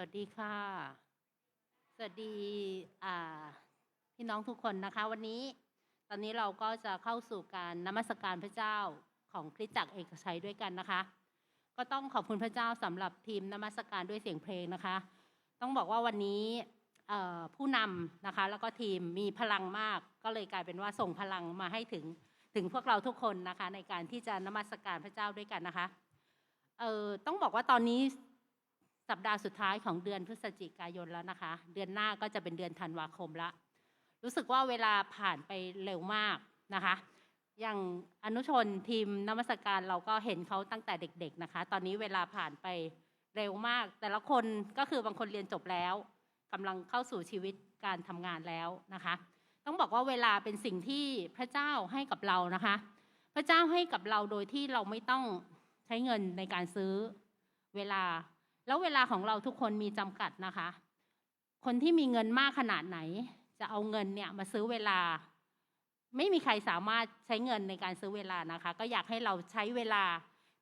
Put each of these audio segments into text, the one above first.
วัสดีค่ะ สวัสดีพี่น้องทุกคนนะคะ วันนี้ตอนนี้เราก็จะเข้าสู่การนมัสการพระเจ้าของคริสตจักรเอกชัยด้วยกันนะคะ ก็ต้องขอบคุณพระเจ้าสำหรับทีมนมัสการด้วยเสียงเพลงนะคะ ต้องบอกว่าวันนี้ผู้นำนะคะ แล้วก็ทีมมีพลังมาก ก็เลยกลายเป็นว่าส่งพลังมาให้ถึงถึงพวกเราทุกคนนะคะ ในการที่จะนมัสการพระเจ้าด้วยกันนะคะเออต้องบอกว่าตอนนี้ สัปดาห์สุดท้ายของเดือนพฤศจิกายนแล้วนะคะ เดือนหน้าก็จะเป็นเดือนธันวาคมละ รู้สึกว่าเวลาผ่านไปเร็วมากนะคะ อย่างอนุชนทีมนมัสการเราก็เห็นเขาตั้งแต่เด็ก ๆนะคะ ตอนนี้เวลาผ่านไปเร็วมาก แต่ละคนก็คือบางคนเรียนจบแล้วกำลังเข้าสู่ชีวิตการทำงานแล้วนะคะ ต้องบอกว่าเวลาเป็นสิ่งที่พระเจ้าให้กับเรานะคะ พระเจ้าให้กับเราโดยที่เราไม่ต้องใช้เงินในการซื้อเวลา แล้วเวลาของเราทุกคนมีจำกัดนะคะ คนที่มีเงินมากขนาดไหน จะเอาเงินเนี่ยมาซื้อเวลา ไม่มีใครสามารถใช้เงินในการซื้อเวลานะคะ ก็อยากให้เราใช้เวลา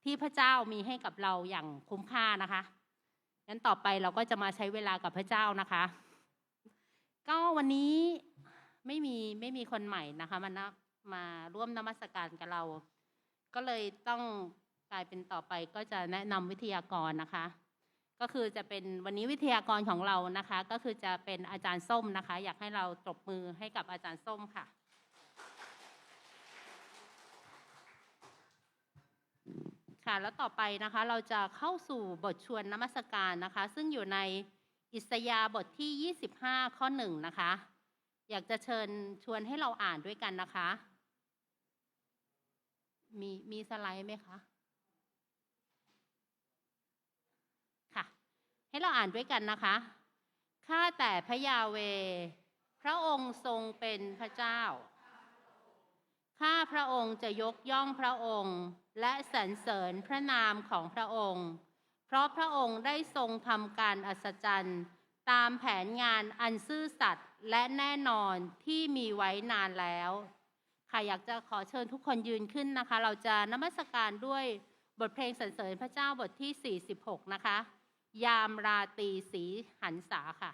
ที่พระเจ้ามีให้กับเราอย่างคุ้มค่านะคะงั้นต่อไปเราก็จะมาใช้เวลากับพระเจ้านะคะ ก็วันนี้ไม่มีไม่มีคนใหม่นะคะมานะมาร่วมนมัสการกับเรา ก็เลยต้องกลายเป็นต่อไปก็จะแนะนำวิทยากรนะคะ ก็คือจะเป็นวันนี้วิทยากรของเรานะคะ ก็คือจะเป็นอาจารย์ส้มนะคะ อยากให้เราตบมือให้กับอาจารย์ส้มค่ะ ค่ะแล้วต่อไปนะคะเราจะเข้าสู่บทชวนนมัสการนะคะ ซึ่งอยู่ในอิสยาบทที่ 25 ข้อหนึ่งนะคะ อยากจะเชิญชวนให้เราอ่านด้วยกันนะคะ มีมีสไลด์ไหมคะ ให้เราอ่านด้วยกันนะคะ ข้าแต่พระยาเว พระองค์ทรงเป็นพระเจ้า ข้าพระองค์จะยกย่องพระองค์ และสรรเสริญพระนามของพระองค์ เพราะพระองค์ได้ทรงทำการอัศจรรย์ ตามแผนงานอันซื่อสัตย์และแน่นอนที่มีไว้นานแล้ว ค่ะอยากจะขอเชิญทุกคนยืนขึ้นนะคะ เราจะนมัสการด้วยบทเพลงสรรเสริญพระเจ้าบทที่ 46 นะคะ ยามราตรีสีหันษาค่ะ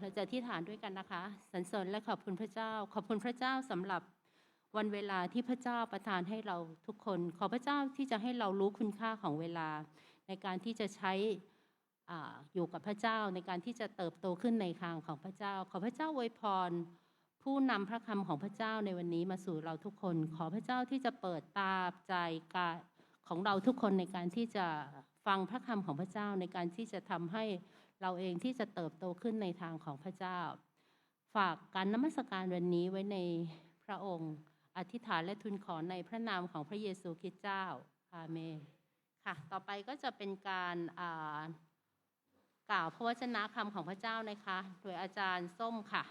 เราจะอธิษฐานด้วยกันนะคะสรรเสริญและขอบคุณพระเจ้า ขอบคุณพระเจ้าสำหรับวันเวลาที่พระเจ้าประทานให้เราทุกคน ขอพระเจ้าที่จะให้เรารู้คุณค่าของเวลา ในการที่จะใช้ออยู่กับพระเจ้าในการที่จะเติบโตขึ้นในทางของพระเจ้า ขอพระเจ้าอวยพร ผู้นำพระคำของพระเจ้าในวันนี้มาสู่เราทุกคน ขอพระเจ้าที่จะเปิดตาใจกาของเราทุกคนในการที่จะฟังพระคำของพระเจ้าในการที่จะทำให้ เราเองที่จะเติบโตขึ้นในทางของพระเจ้า ฝากการนมัสการวันนี้ไว้ในพระองค์ อธิษฐานและทูลขอในพระนามของพระเยซูคริสต์เจ้าอาเมนค่ะต่อไปก็จะเป็นการอ่ากล่าวพระวจนะคำของพระเจ้านะคะ โดยอาจารย์ส้มค่ะ